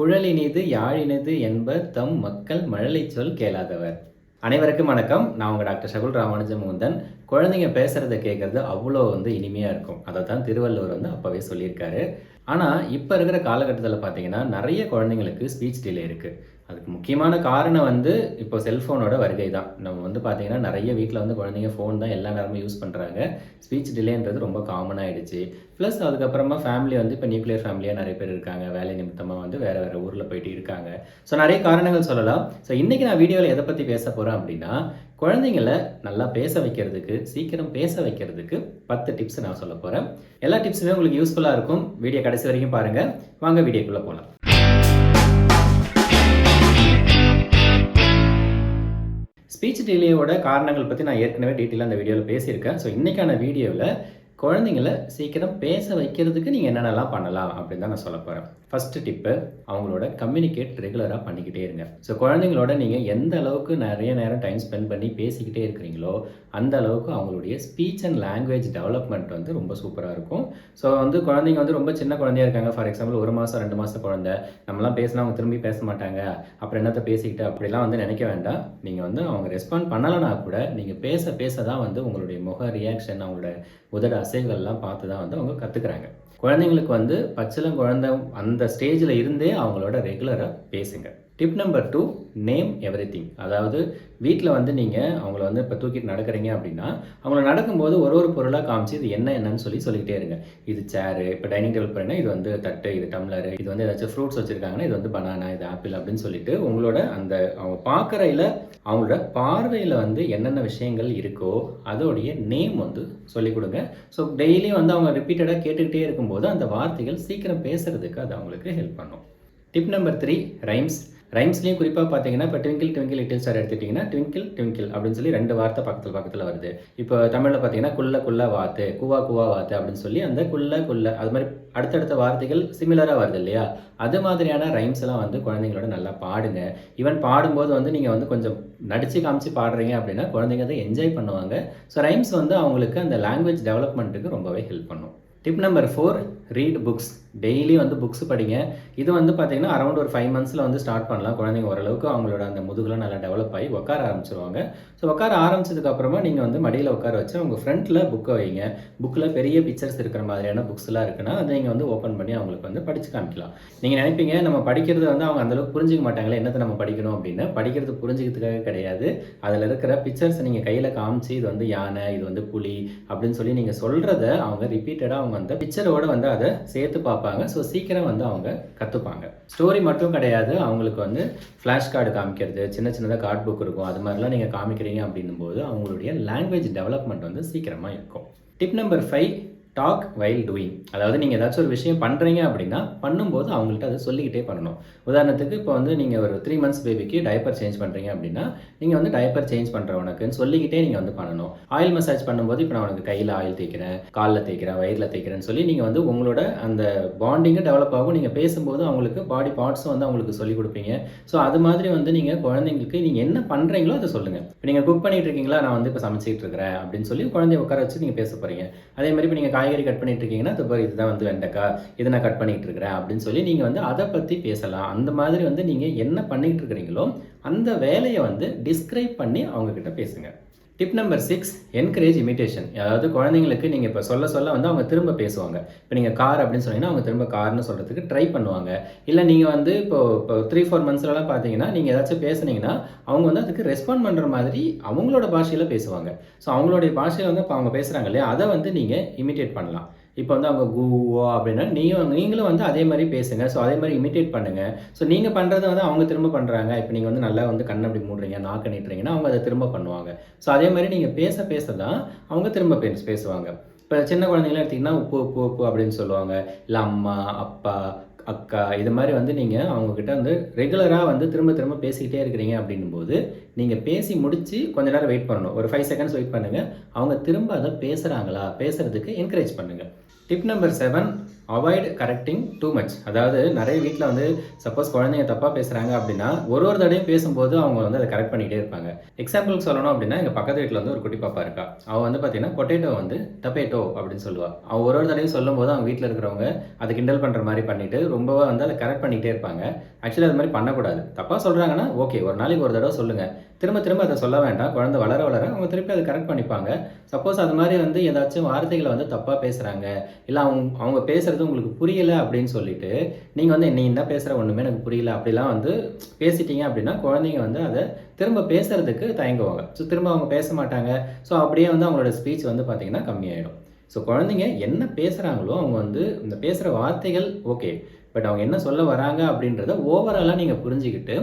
குழலினிது யாழினிது என்பர் தம் மக்கள் மழலை சொல் கேளாதவர். அனைவருக்கும் வணக்கம். நான் உங்கள் டாக்டர் சகுல் ராமானுஜ முகுந்தன் குழந்தைங்க பேசுகிறத கேட்குறது அவ்வளோ வந்து இனிமையாக இருக்கும். அதை தான் திருவள்ளுவர் வந்து அப்போவே சொல்லியிருக்காரு. ஆனால் இப்போ இருக்கிற காலகட்டத்தில் பார்த்தீங்கன்னா நிறைய குழந்தைங்களுக்கு ஸ்பீச் டிலே இருக்குது அதுக்கு முக்கியமான காரணம் வந்து இப்போ செல்ஃபோனோட வருகை தான் நம்ம வந்து பார்த்தீங்கன்னா நிறைய வீட்டில் வந்து குழந்தைங்க ஃபோன் தான் எல்லா நேரமும் யூஸ் பண்ணுறாங்க ஸ்பீச் டிலேன்றது ரொம்ப காமன் ஆகிடுச்சு ப்ளஸ் அதுக்கப்புறமா ஃபேமிலி வந்து இப்போ நியூக்ளியர் ஃபேமிலியாக நிறைய பேர் இருக்காங்க. வேலை நிமித்தமாக வந்து வேறு வேறு ஊரில் போயிட்டு இருக்காங்க. ஸோ நிறைய காரணங்கள் சொல்லலாம். ஸோ இன்றைக்கி நான் வீடியோவில் எதை பற்றி பேச போகிறேன் அப்படின்னா குழந்தைங்கள நல்லா பேச வைக்கிறதுக்கு சீக்கிரம் பேச வைக்கிறதுக்கு பத்து டிப்ஸ் நான் சொல்ல போகிறேன் எல்லா டிப்ஸுமே உங்களுக்கு யூஸ்ஃபுல்லாக இருக்கும். வீடியோ கடைசி வரைக்கும் பாருங்கள் வாங்க வீடியோக்குள்ளே போகலாம் ஸ்பீச் டிலேயோட காரணங்கள் பற்றி நான் ஏற்கனவே டீட்டெயிலாக அந்த வீடியோவில் பேசியிருக்கேன். ஸோ இன்றைக்கான வீடியோவில் குழந்தைங்கள சீக்கிரம் பேச வைக்கிறதுக்கு நீங்கள் என்னென்னலாம் பண்ணலாம் அப்படின்னு தான் நான் சொல்ல போகிறேன் ஃபஸ்ட்டு டிப்பு அவங்களோட கம்யூனிகேட் ரெகுலராக பண்ணிக்கிட்டே இருங்க. ஸோ குழந்தைங்களோட நீங்கள் எந்த அளவுக்கு நிறைய நேரம் டைம் ஸ்பெண்ட் பண்ணி பேசிக்கிட்டே இருக்கிறீங்களோ அந்த அளவுக்கு அவங்களுடைய ஸ்பீச் அண்ட் லாங்குவேஜ் டெவலப்மெண்ட் வந்து ரொம்ப சூப்பராக இருக்கும். ஸோ வந்து குழந்தைங்க வந்து ரொம்ப சின்ன குழந்தையா இருக்காங்க. ஃபார் எக்ஸாம்பிள் ஒரு மாதம் ரெண்டு மாதம் குழந்தை. நம்மலாம் பேசினா அவங்க திரும்பி பேச மாட்டாங்க. அப்புறம் என்னத்தை பேசிக்கிட்டு அப்படிலாம் வந்து நினைக்க வேண்டாம். நீங்கள் வந்து அவங்க ரெஸ்பாண்ட் பண்ணலைனா கூட நீங்கள் பேச பேச தான் வந்து உங்களுடைய முக ரியாக்ஷன் அவங்களோட உதடாசி அசைவுகள்லாம் பார்த்து தான் வந்து அவங்க கற்றுக்குறாங்க குழந்தைங்களுக்கு வந்து பச்சிலம் குழந்தை அந்த ஸ்டேஜில் இருந்தே அவங்களோட ரெகுலராக பேசுங்க. Tip number two name everything அதாவது வீட்டில் வந்து நீங்கள் அவங்கள வந்து இப்போ தூக்கிட்டு நடக்கிறீங்க அப்படின்னா அவங்கள நடக்கும்போது ஒரு ஒரு பொருளாக காமிச்சு இது என்ன என்னன்னு சொல்லி சொல்லிக்கிட்டே இருங்க. இது சேரு இப்போ டைனிங் டேபிள் போகிறீங்கன்னா இது வந்து தட்டு இது டம்ளர் இது வந்து ஏதாச்சும் ஃப்ரூட்ஸ் வச்சுருக்காங்கன்னா இது வந்து பனானா இது ஆப்பிள் அப்படின்னு சொல்லிட்டு உங்களோட அந்த அவங்க பார்க்குறையில் அவங்களோட பார்வையில் வந்து என்னென்ன விஷயங்கள் இருக்கோ அதோடைய நேம் வந்து சொல்லிக் கொடுங்க. ஸோ டெய்லியும் வந்து அவங்க ரிப்பீட்டடாக கேட்டுக்கிட்டே இருக்கும்போது அந்த வார்த்தைகள் சீக்கிரம் பேசுகிறதுக்கு அது அவங்களுக்கு ஹெல்ப் பண்ணும். டிப் நம்பர் த்ரீ ரைம்ஸ் ரைம்ஸ்லேயும் குறிப்பாக பார்த்தீங்கன்னா இப்போ ட்விங்கிள் ட்விங்கிள் லிட்டில் ஸ்டார் எடுத்துட்டிங்கன்னா ட்விங்கிள் ட்விங்கிள் அப்படின்னு சொல்லி ரெண்டு வார்த்தை பக்கத்தில் பக்கத்தில் வருது. இப்போ தமிழில் பார்த்தீங்கன்னா குள்ள குள்ள வாத்து குவா குவா வாத்து அப்படின்னு சொல்லி அந்த குள்ள குள்ள அது மாதிரி அடுத்தடுத்த வார்த்தைகள் சிமிலராக வருது இல்லையா? அது மாதிரியான ரைம்ஸ் எல்லாம் வந்து குழந்தைங்களோட நல்லா பாடுங்க. ஈவன் பாடும்போது வந்து நீங்கள் வந்து கொஞ்சம் நடிச்சு காமிச்சு பாடுறீங்க அப்படின்னா குழந்தைங்க அதை என்ஜாய் பண்ணுவாங்க. ஸோ ரைம்ஸ் வந்து அவங்களுக்கு அந்த லாங்குவேஜ் டெவலப்மெண்ட்டுக்கு ரொம்பவே ஹெல்ப் பண்ணும். Tip number four read books daily வந்து புக்ஸ் படிங்க. இது வந்து பார்த்தீங்கன்னா அரௌண்ட் ஒரு ஃபைவ் மந்த்ஸில் வந்து ஸ்டார்ட் பண்ணலாம். குழந்தைங்க ஓரளவுக்கு அவங்களோட அந்த முதுகெலாம் நல்லா டெவலப் ஆகி உட்கார ஆரம்பிச்சிருவாங்க. ஸோ உட்கார ஆரம்பிச்சதுக்கப்புறமா நீங்கள் வந்து மடியில் உட்கார வச்சு அவங்க ஃப்ரண்ட்டில் புக்கை வைங்க. புக்கில் பெரிய பிக்சர்ஸ் இருக்கிற மாதிரியான புக்ஸ்லாம் இருக்குன்னா அதை நீங்கள் வந்து ஓப்பன் பண்ணி அவங்களுக்கு வந்து படித்து காமிக்கலாம். நீங்கள் நினைப்பீங்க நம்ம படிக்கிறது வந்து அவங்க அந்தளவுக்கு புரிஞ்சிக்க மாட்டாங்களே என்னத்தை நம்ம படிக்கணும் அப்படின்னு. படிக்கிறது புரிஞ்சுக்கிறதுக்காக கிடையாது. அதில் இருக்கிற பிக்சர்ஸ் நீங்கள் கையில் காமிச்சு இது வந்து யானை இது வந்து புலி அப்படின்னு சொல்லி நீங்கள் சொல்கிறத அவங்க ரிப்பீட்டடாக அவங்க அந்த பிக்சரோட வந்து அதை சேர்த்து பார்ப்பாங்க ஸோ சீக்கிரம் வந்து அவங்க கற்றுப்பாங்க ஸ்டோரி மட்டும் கிடையாது. அவங்களுக்கு வந்து ஃப்ளாஷ் கார்டு காமிக்கிறது சின்ன சின்னதாக கார்ட் புக் இருக்கும். அது மாதிரிலாம் நீங்கள் காமிக்கிறீங்க அப்படின்னும் போது அவங்களுடைய லாங்குவேஜ் டெவலப்மெண்ட் வந்து சீக்கிரமாக இருக்கும். Tip number five talk while doing அதாவது நீங்கள் ஏதாச்சும் ஒரு விஷயம் பண்ணுறீங்க அப்படின்னா பண்ணும்போது அவங்கள்ட்ட அதை சொல்லிக்கிட்டே பண்ணணும். உதாரணத்துக்கு இப்போ வந்து நீங்கள் ஒரு த்ரீ மந்த்ஸ் பேபிக்கு டைப்பர் சேஞ்ச் பண்ணுறீங்க அப்படின்னா நீங்கள் வந்து டைப்பர் சேஞ்ச் பண்ணுறவனுக்குன்னு சொல்லிக்கிட்டே நீங்கள் வந்து பண்ணணும். ஆயில் மசாஜ் பண்ணும்போது இப்போ நான் உனக்கு கையில் ஆயில் தேய்க்கிறேன் காலில் தேய்க்கிறேன் வயிறில் தேய்க்கிறேன்னு சொல்லி நீங்கள் வந்து உங்களோட அந்த பாண்டிங்கை டெவலப் ஆகும். நீங்கள் பேசும்போது அவங்களுக்கு பாடி பார்ட்ஸும் வந்து அவங்களுக்கு சொல்லிக் கொடுப்பீங்க. ஸோ அது மாதிரி வந்து நீங்கள் குழந்தைங்களுக்கு நீங்கள் என்ன பண்ணுறீங்களோ அதை சொல்லுங்கள் இப்போ நீங்கள் குக் பண்ணிட்டு இருக்கீங்களா? நான் வந்து இப்போ சமைச்சிட்டு இருக்கிறேன் அப்படின்னு சொல்லி குழந்தைய உட்கார வச்சு நீங்கள் பேச போகிறீங்க அதே மாதிரி இப்போ நீங்கள் காய் காய்கறி கட் பண்ணிட்டு இருக்கீங்கன்னா அது இதுதான் வந்து வெண்டைக்காய். இதை நான் கட் பண்ணிட்டு இருக்கிறேன். அப்படின்னு சொல்லி நீங்கள் வந்து அதை பற்றி பேசலாம். அந்த மாதிரி வந்து நீங்கள் என்ன பண்ணிட்டு இருக்கிறீங்களோ அந்த வேலையை வந்து டிஸ்கிரைப் பண்ணி அவங்க கிட்ட பேசுங்க. Tip number six encourage imitation அதாவது குழந்தைங்களுக்கு நீங்கள் இப்போ சொல்ல சொல்ல வந்து அவங்க திரும்ப பேசுவாங்க. இப்போ நீங்கள் கார் அப்படின்னு சொன்னீங்கன்னா அவங்க திரும்ப கார்னு சொல்கிறதுக்கு ட்ரை பண்ணுவாங்க. இல்லை நீங்கள் வந்து இப்போ இப்போ த்ரீ ஃபோர் மந்த்ஸ்லலாம் பார்த்தீங்கன்னா நீங்கள் ஏதாச்சும் பேசுனீங்கன்னா அவங்க வந்து அதுக்கு ரெஸ்பாண்ட் பண்ணுற மாதிரி அவங்களோட பாஷையில் பேசுவாங்க. ஸோ அவங்களுடைய பாஷையில் வந்து இப்போ அவங்க பேசுகிறாங்க இல்லையா? அதை வந்து நீங்கள் இமிட்டேட் பண்ணலாம். இப்போ வந்து அவங்க கூவோ அப்படின்னா நீங்களும் நீங்களும் வந்து அதே மாதிரி பேசுங்க. ஸோ அதே மாதிரி இமிட்டேட் பண்ணுங்க. ஸோ நீங்கள் பண்ணுறத வந்து அவங்க திரும்ப பண்ணுறாங்க இப்போ நீங்கள் வந்து நல்லா வந்து கண்ணை அப்படி மூடுறீங்க நாக்கு நீட்டுறீங்கன்னா அவங்க அதை திரும்ப பண்ணுவாங்க. ஸோ அதே மாதிரி நீங்கள் பேச பேச தான் அவங்க திரும்ப பேச பேசுவாங்க. இப்போ சின்ன குழந்தைங்களாம் எடுத்திங்கன்னா உப்பு உப்பு உப்பு அப்படின்னு சொல்லுவாங்க. இல்லை அம்மா அப்பா அக்கா இது மாதிரி வந்து நீங்கள் அவங்கக்கிட்ட வந்து ரெகுலராக வந்து திரும்ப திரும்ப பேசிக்கிட்டே இருக்கிறீங்க அப்படின்னும் போது நீங்கள் பேசி முடித்து கொஞ்ச நேரம் வெயிட் பண்ணணும். ஒரு ஃபைவ் செகண்ட்ஸ் வெயிட் பண்ணுங்கள் அவங்க திரும்ப அதை பேசுகிறாங்களா பேசுகிறதுக்கு என்கரேஜ் பண்ணுங்கள் tip number seven avoid correcting too much அதாவது நிறைய வீட்டில் வந்து சப்போஸ் குழந்தைங்க தப்பாக பேசுகிறாங்க அப்படின்னா ஒரு ஒரு தடையும் பேசும்போது அவங்க வந்து அதை கரெக்ட் பண்ணிகிட்டே இருப்பாங்க. எக்ஸாம்பிளுக்கு சொல்லணும் அப்படின்னா எங்கள் பக்கத்து வீட்டில் வந்து ஒரு குட்டி பாப்பா இருக்கா. அவள் வந்து பார்த்தீங்கன்னா பொட்டேட்டோ வந்து டப்பேட்டோ அப்படின்னு சொல்லுவாள் அவள் ஒரு ஒரு தடையும் சொல்லும்போது அவங்க வீட்டில் இருக்கிறவங்க அதை கிண்டல் பண்ணுற மாதிரி பண்ணிட்டு ரொம்பவே வந்து அதை கரெக்ட் பண்ணிகிட்டே இருப்பாங்க. ஆக்சுவலி அது மாதிரி பண்ணக்கூடாது. தப்பாக சொல்கிறாங்கன்னா ஓகே ஒரு நாளைக்கு ஒரு தடவை சொல்லுங்கள் திரும்ப திரும்ப அதை சொல்ல வேண்டாம். குழந்தை வளர வளர அவங்க திருப்பி அதை கரெக்ட் பண்ணிப்பாங்க. சப்போஸ் அது மாதிரி வந்து ஏதாச்சும் வார்த்தைகளை வந்து தப்பாக பேசுகிறாங்க இல்லை அவங்க அவங்க பேசுகிறது உங்களுக்கு புரியலை அப்படின்னு சொல்லிட்டு நீங்கள் வந்து நீ என்ன பேசுகிற ஒன்றுமே எனக்கு புரியல. அப்படிலாம் வந்து பேசிட்டீங்க அப்படின்னா குழந்தைங்க வந்து அதை திரும்ப பேசுறதுக்கு தயங்குவாங்க. ஸோ திரும்ப அவங்க பேச மாட்டாங்க. ஸோ அப்படியே வந்து அவங்களோட ஸ்பீச் வந்து பார்த்திங்கன்னா கம்மியாயிடும். ஸோ குழந்தைங்க என்ன பேசுகிறாங்களோ அவங்க வந்து இந்த பேசுகிற வார்த்தைகள் ஓகே பட் அவங்க என்ன சொல்ல வராங்க அப்படின்றத ஓவராலாக நீங்கள் புரிஞ்சுக்கிட்டு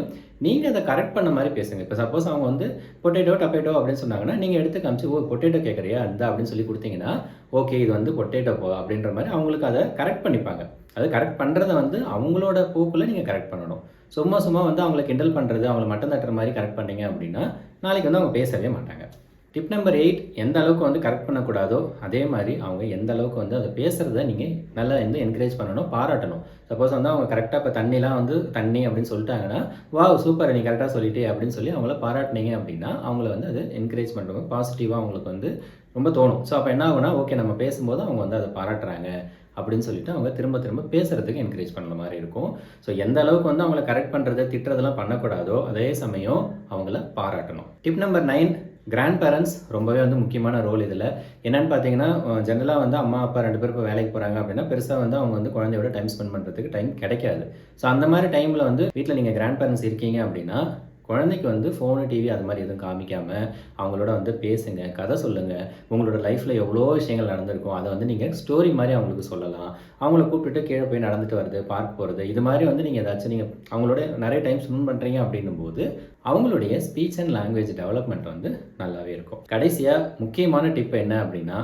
நீங்கள் அதை கரெக்ட் பண்ண மாதிரி பேசுங்க. இப்போ சப்போஸ் அவங்க வந்து பொட்டேட்டோ டப்பேட்டோ அப்படின்னு சொன்னாங்கன்னா நீங்கள் எடுத்து காமிச்சு ஓ பொட்டேட்டோ கேட்குறியா இந்த அப்படின்னு சொல்லி கொடுத்தீங்கன்னா ஓகே இது வந்து பொட்டேட்டோ போ அப்படின்ற மாதிரி அவங்களுக்கு அதை கரெக்ட் பண்ணிப்பாங்க. அது கரெக்ட் பண்ணுறத வந்து அவங்களோட போக்கில் நீங்கள் கரெக்ட் பண்ணணும். சும்மா சும்மா வந்து அவங்கள கிண்டல் பண்ணுறது அவங்கள மட்டம் தட்டுற மாதிரி கரெக்ட் பண்ணீங்க அப்படின்னா நாளைக்கு வந்து அவங்க பேசவே மாட்டாங்க. டிப் நம்பர் எயிட் எந்த அளவுக்கு வந்து கரெக்ட் பண்ணக்கூடாதோ அதே மாதிரி அவங்க எந்த அளவுக்கு வந்து அதை பேசுகிறத நீங்கள் நல்லா வந்து என்கரேஜ் பண்ணணும் பாராட்டணும். சப்போஸ் வந்து அவங்க கரெக்டாக இப்போ தண்ணிலாம் வந்து தண்ணி அப்படின்னு சொல்லிட்டாங்கன்னா வா சூப்பர் நீ கரெக்டாக சொல்லிட்டே அப்படின்னு சொல்லி அவங்கள பாராட்டினீங்க அப்படின்னா அவங்கள வந்து அது என்கரேஜ் பண்ணுறவங்க பாசிட்டிவாக அவங்களுக்கு வந்து ரொம்ப தோணும். ஸோ அப்போ என்ன ஆகுனா ஓகே நம்ம பேசும்போது அவங்க வந்து அதை பாராட்டுறாங்க அப்படின்னு சொல்லிட்டு அவங்க திரும்ப திரும்ப பேசுறதுக்கு என்கரேஜ் பண்ணுற மாதிரி இருக்கும். ஸோ எந்த அளவுக்கு வந்து அவங்கள கரெக்ட் பண்ணுறது திட்டுறதெல்லாம் பண்ணக்கூடாதோ அதே சமயம் அவங்கள பாராட்டணும். Tip number nine grandparents ரொம்பவே வந்து முக்கியமான ரோல் இதில். என்னென்னு பார்த்தீங்கன்னா ஜென்ரலாக வந்து அம்மா அப்பா ரெண்டு பேரும் இப்போ வேலைக்கு போகிறாங்க அப்படின்னா பெருசாக வந்து அவங்க வந்து குழந்தையோட டைம் ஸ்பெண்ட் பண்ணுறதுக்கு டைம் கிடைக்காது. ஸோ அந்த மாதிரி டைமில் வந்து வீட்டில் நீங்கள் கிராண்ட் பேரண்ட்ஸ் இருக்கீங்க அப்படின்னா குழந்தைக்கு வந்து ஃபோனு டிவி அது மாதிரி எதுவும் காமிக்காமல் அவங்களோட வந்து பேசுங்க கதை சொல்லுங்கள் உங்களோட லைஃப்பில் எவ்வளோ விஷயங்கள் நடந்திருக்கும் அதை வந்து நீங்கள் ஸ்டோரி மாதிரி அவங்களுக்கு சொல்லலாம். அவங்கள கூப்பிட்டுட்டு கீழே போய் நடந்துட்டு வருது பார்க் போகிறது இது மாதிரி வந்து நீங்கள் ஏதாச்சும் நீங்கள் அவங்களோட நிறைய டைம் ஸ்பெண்ட் பண்ணுறீங்க அப்படின்னும் போது அவங்களுடைய ஸ்பீச் அண்ட் லாங்குவேஜ் டெவலப்மெண்ட் வந்து நல்லாவே இருக்கும். கடைசியாக முக்கியமான டிப் என்ன அப்படின்னா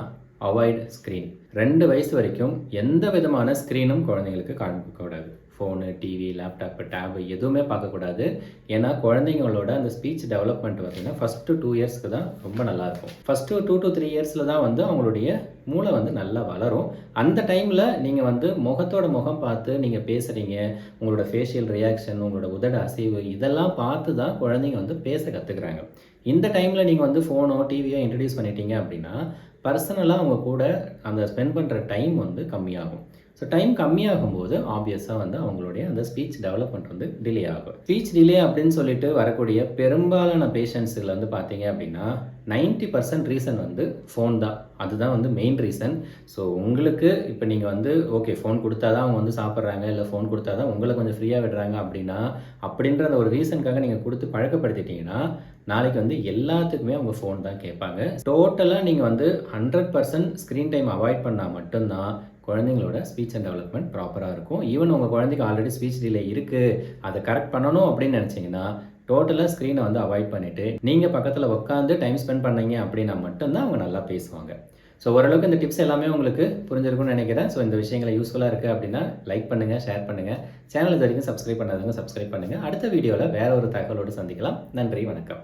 அவாய்ட் ஸ்க்ரீன் ரெண்டு வயசு வரைக்கும் எந்த விதமான ஸ்க்ரீனும் குழந்தைங்களுக்கு காண்பிக்கக்கூடாது. ஃபோனு டிவி லேப்டாப்பு டேபு எதுவுமே பார்க்கக்கூடாது. ஏன்னா குழந்தைங்களோட அந்த ஸ்பீச் டெவலப்மெண்ட் பார்த்தீங்கன்னா ஃபஸ்ட்டு டூ இயர்ஸ்க்கு தான் ரொம்ப நல்லாயிருக்கும் ஃபஸ்ட்டு டூ டு த்ரீ இயர்ஸில் தான் வந்து அவங்களுடைய மூளை வந்து நல்லா வளரும். அந்த டைமில் நீங்கள் வந்து முகத்தோட முகம் பார்த்து நீங்கள் பேசுகிறீங்க உங்களோட ஃபேஷியல் ரியாக்ஷன் உங்களோட உதட அசைவு இதெல்லாம் பார்த்து தான் குழந்தைங்க வந்து பேச கற்றுக்குறாங்க இந்த டைமில் நீங்கள் வந்து ஃபோனோ டிவியோ இன்ட்ரடியூஸ் பண்ணிட்டீங்க அப்படின்னா பர்சனலாக அவங்க கூட அந்த ஸ்பெண்ட் பண்ணுற டைம் வந்து கம்மியாகும். ஸோ டைம் கம்மியாகும் போது ஆப்வியஸாக வந்து அவங்களுடைய அந்த ஸ்பீச் டெவலப்மெண்ட் வந்து டிலே ஆகும். ஸ்பீச் டிலே அப்படின்னு சொல்லிட்டு வரக்கூடிய பெரும்பாலான பேஷண்ட்ஸில் வந்து பார்த்தீங்க அப்படின்னா நைன்ட்டி பர்சன்ட் ரீசன் வந்து ஃபோன் தான். அதுதான் வந்து மெயின் ரீசன் ஸோ உங்களுக்கு இப்போ நீங்கள் வந்து ஓகே ஃபோன் கொடுத்தா தான் அவங்க வந்து சாப்பிட்றாங்க இல்லை ஃபோன் கொடுத்தா தான் உங்களை கொஞ்சம் ஃப்ரீயாக விடுறாங்க அப்படின்னா அப்படின்ற அந்த ஒரு ரீசனுக்காக நீங்கள் கொடுத்து பழக்கப்படுத்திட்டீங்கன்னா நாளைக்கு வந்து எல்லாத்துக்குமே அவங்க ஃபோன் தான் கேட்பாங்க. டோட்டலாக நீங்கள் வந்து hundred percent screen time avoid பண்ணால் மட்டும்தான் குழந்தைங்களோட ஸ்பீச் அண்ட் டெவலப்மெண்ட் ப்ராப்பராக இருக்கும். ஈவன் உங்கள் குழந்தைக்கு ஆல்ரெடி ஸ்பீச் டிலே இருக்குது அதை கரெக்ட் பண்ணணும் அப்படின்னு நினச்சிங்கன்னா டோட்டலாக ஸ்க்ரீனை வந்து அவாய்ட் பண்ணிவிட்டு நீங்கள் பக்கத்தில் உட்காந்து டைம் ஸ்பெண்ட் பண்ணீங்க அப்படின்னா மட்டும்தான் அவங்க நல்லா பேசுவாங்க. ஸோ ஓரளவுக்கு இந்த டிப்ஸ் எல்லாமே உங்களுக்கு புரிஞ்சிருக்கும்னு நினைக்கிறேன். ஸோ இந்த விஷயங்களை யூஸ்ஃபுல்லாக இருக்குது அப்படின்னா லைக் பண்ணுங்கள் ஷேர் பண்ணுங்கள் சேனல் இது வரைக்கும் சப்ஸ்கிரைப் பண்ணாதவங்க சப்ஸ்கிரைப் பண்ணுங்கள் அடுத்த வீடியோவில் வேற ஒரு தகவலோடு சந்திக்கலாம். நன்றி வணக்கம்.